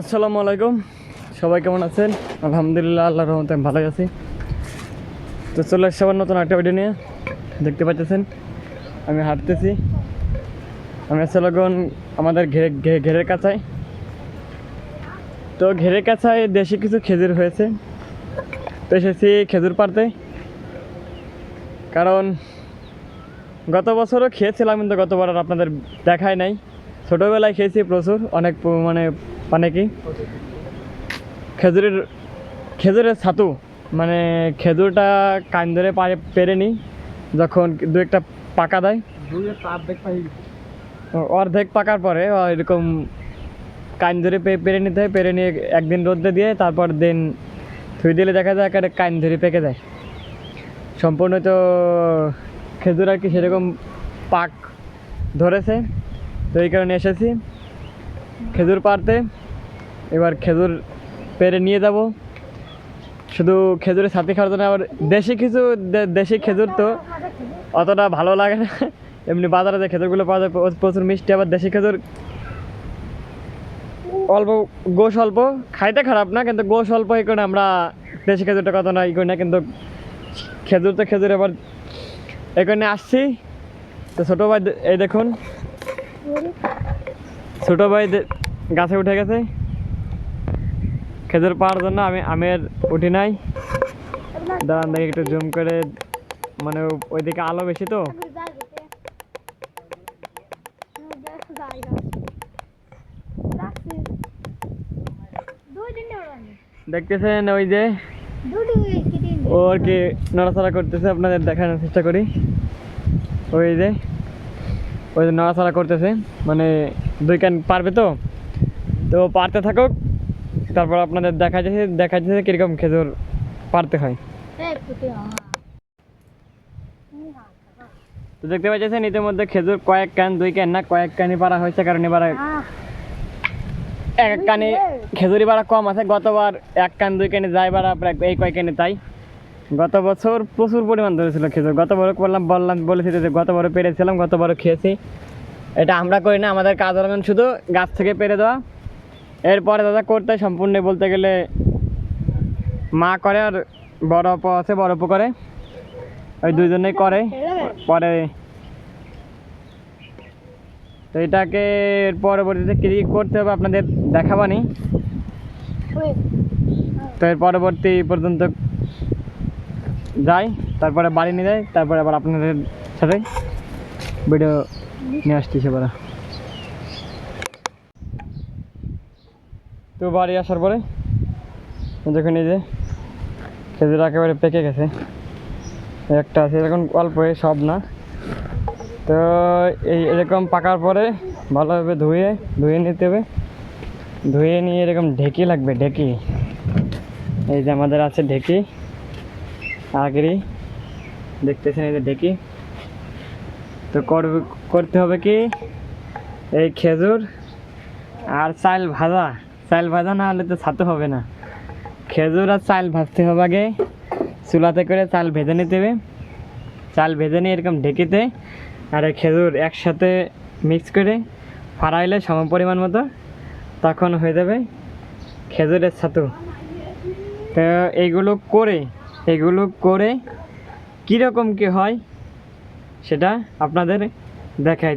আসসালামু আলাইকুম। সবাই কেমন আছেন? আলহামদুলিল্লাহ আল্লাহ রহমতে আমি ভালোই আছি। তো চলে এসছে আবার নতুন একটা ভিডিও নিয়ে। দেখতে পাচ্ছেন আমি হাঁটতেছি। আমি আসলে আমাদের ঘেরে ঘেরের কাছায়। তো ঘেরের কাছায় দেশি কিছু খেজুর হয়েছে। তো এসেছি খেজুর পাড়তে। কারণ গত বছরও খেয়েছিলাম, কিন্তু গতবার আপনাদের দেখায় নাই। ছোটোবেলায় খেয়েছি প্রচুর, অনেক মানে মানে কি? খেজুরের খেজুরের ছাতু। মানে খেজুরটা কান ধরে পারে পেরে নিই যখন দু একটা পাকা দেয়। অর্ধেক পাকার পরে এরকম কান ধরে পেরে নিতে হয়, পেরে নিয়ে একদিন রোদ্রে দিয়ে তারপর দিন থুই দিলে দেখা যায় একেবারে কান ধরে পেকে যায়। সম্পূর্ণ তো খেজুর আর কি সেরকম পাক ধরেছে, তো এই কারণে এসেছি। খেজুর পাড়তে এবার খেজুর পেরে নিয়ে যাব। শুধু খেজুরের সাথে খাওয়ার জন্য, আবার দেশি কিছু দেশি খেজুর তো অতটা ভালো লাগে না। এমনি বাজারে যে খেজুরগুলো পাওয়া যায় প্রচুর মিষ্টি, আবার দেশি খেজুর অল্প, গোশ অল্প, খাইতে খারাপ না, কিন্তু গোশ অল্প এই করে আমরা দেশি খেজুরটা কত না ই করি না, কিন্তু খেজুর তো খেজুর এবার এখানে আসছি। তো ছোটো ভাই এই দেখুন, ছোটো ভাই গাছে উঠে গেছে। খেজুর পাওয়ার জন্য আমি আমের উঠি নাই। দাঁড়ান দেখি একটু জুম করে মানে ওইদিকে আলো বেশি তো। দেখতেছেন ওই যে ও আর কি নড়াচড়া করতেছে, আপনাদের দেখানোর চেষ্টা করি। ওই যে ওই যে নড়াচড়া করতেছে মানে দুই কান পারবে তো? তো পারতে থাকুক। তারপর আপনাদের দেখা যাচ্ছে দেখা যাচ্ছে কীরকম খেজুর পারতে হয়। তো দেখতে পাচ্ছেন ইতিমধ্যে খেজুর কয়েক কান দুই কান না কয়েক কানই পারা হয়েছে কারণ এবার এক কানে খেজুরি বাড়া কম আছে গতবার এক কান দুই কানে যায় বাড়া এই কয়েক কানে তাই। গত বছর প্রচুর পরিমাণ ধরেছিল খেজুর গত গতবারও করলাম বললাম বলেছি যে গত গতবারও পেরেছিলাম গতবারও খেয়েছি। এটা আমরা করি না আমাদের কাজ হলো শুধু গাছ থেকে পেরে দেওয়া এরপরে দাদা করতে সম্পূর্ণ বলতে গেলে মা করে আর বড় অপ আছে, বড় অপু করে। ওই দুইজনেই করে। পরে তো এটাকে পরবর্তীতে কী করতে হবে আপনাদের দেখাবানি তো এর পরবর্তী পর্যন্ত যাই, তারপরে বাড়ি নিয়ে যাই, তারপরে আবার আপনাদের সাথে ভিডিও নিয়ে আসতেছি এবার তো বাড়ি আসার পরে যখন এই যে খেজুর একেবারে পেকে গেছে, একটা আছে এরকম অল্প সব না। তো এই এরকম পাকার পরে ভালোভাবে ধুয়ে ধুয়ে নিতে হবে। ধুয়ে নিয়ে এরকম ঢেকি লাগবে, ঢেকি। এই যে আমাদের আছে ঢেকি আগেরই দেখতেছেন এই যে ঢেকি। তো করবে করতে হবে কি? এই খেজুর আর চাল ভাজা। চাল ভাজা না হলে তো ছাতু হবে না। খেজুর আর চাল ভাজতে হবে আগে। চুলাতে করে চাল ভেজে নিতে হবে। চাল ভেজে নিয়ে এরকম ঢেকিতে আর খেজুর একসাথে মিক্স করে ফাড়াইলে সম পরিমাণ মতো তখন হয়ে যাবে খেজুরের ছাতু। তো এইগুলো করে এগুলো করে কীরকম কী হয় সেটা আপনাদের দেখাই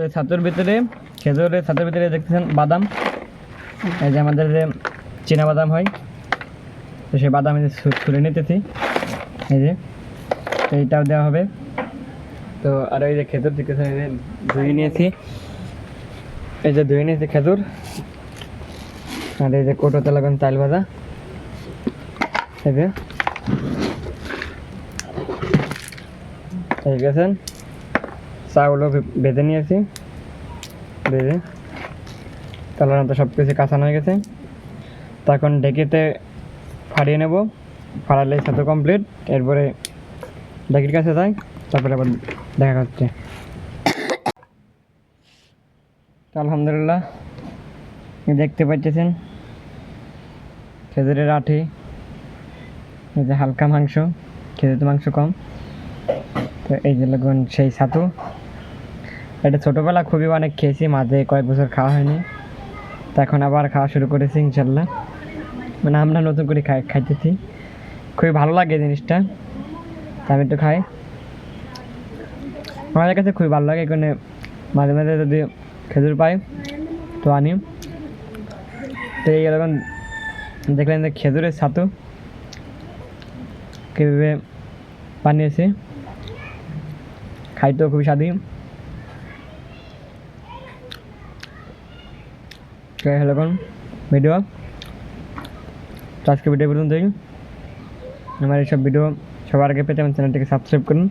তো ছাতুর ভিতরে, খেজুরের ছাতুর ভিতরে দেখতেছেন বাদাম। এই যে আমাদের যে চীনা বাদাম হয়, তো সেই বাদাম ছুলে নিতেছি। এই যে, এইটাও দেওয়া হবে। তো আর এই যে খেজুর দেখতেছেন, এই যে ধুয়ে নিয়েছি। এই যে ধুয়ে নিয়েছি খেজুর। আর এই যে কোটোতে লাগান চাল ভাজা। এই যে। এই গেছেন ভে- ভেজে নিয়েছি। বেঁধে তাহলে তো সব কিছু কাঁচানো হয়ে গেছে। তখন ডেকিতে ফাড়িয়ে নেব। ফাড়ালে সাথে কমপ্লিট এরপরে ডেকির কাছে যাই। তারপরে আবার দেখা হচ্ছে। আলহামদুলিল্লাহ দেখতে পাচ্ছেন খেজুরের আঠি। এই যে হালকা মাংস খেজুরের মাংস কম। তো এই যে লাগুন সেই ছাতু। এটা ছোটোবেলা খুবই অনেক খেয়েছি, মাঝে কয়েক বছর খাওয়া হয়নি। তা এখন আবার খাওয়া শুরু করেছি ইনশাল্লাহ। মানে আমরা নতুন করে খাই, খাইতেছি। খুবই ভালো লাগে জিনিসটা। তা আমি একটু খাই। আমাদের কাছে খুবই ভালো লাগে, এখানে মাঝে মাঝে যদি খেজুর পাই, তো আনি। তো এই এরকম দেখলেন যে খেজুরের ছাতু কীভাবে বানিয়েছি। খাইতেও খুবই স্বাদী এই এখন ভিডিও আজকে ভিডিও পর্যন্তই আমার এইসব ভিডিও সবার আগে পেতে আমার চ্যানেলটিকে সাবস্ক্রাইব করুন।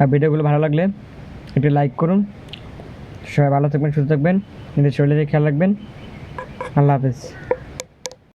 আর ভিডিওগুলো ভালো লাগলে একটু লাইক করুন। সবাই ভালো থাকবেন, সুস্থ থাকবেন। নিজের শরীরে খেয়াল রাখবেন। আল্লাহ হাফেজ।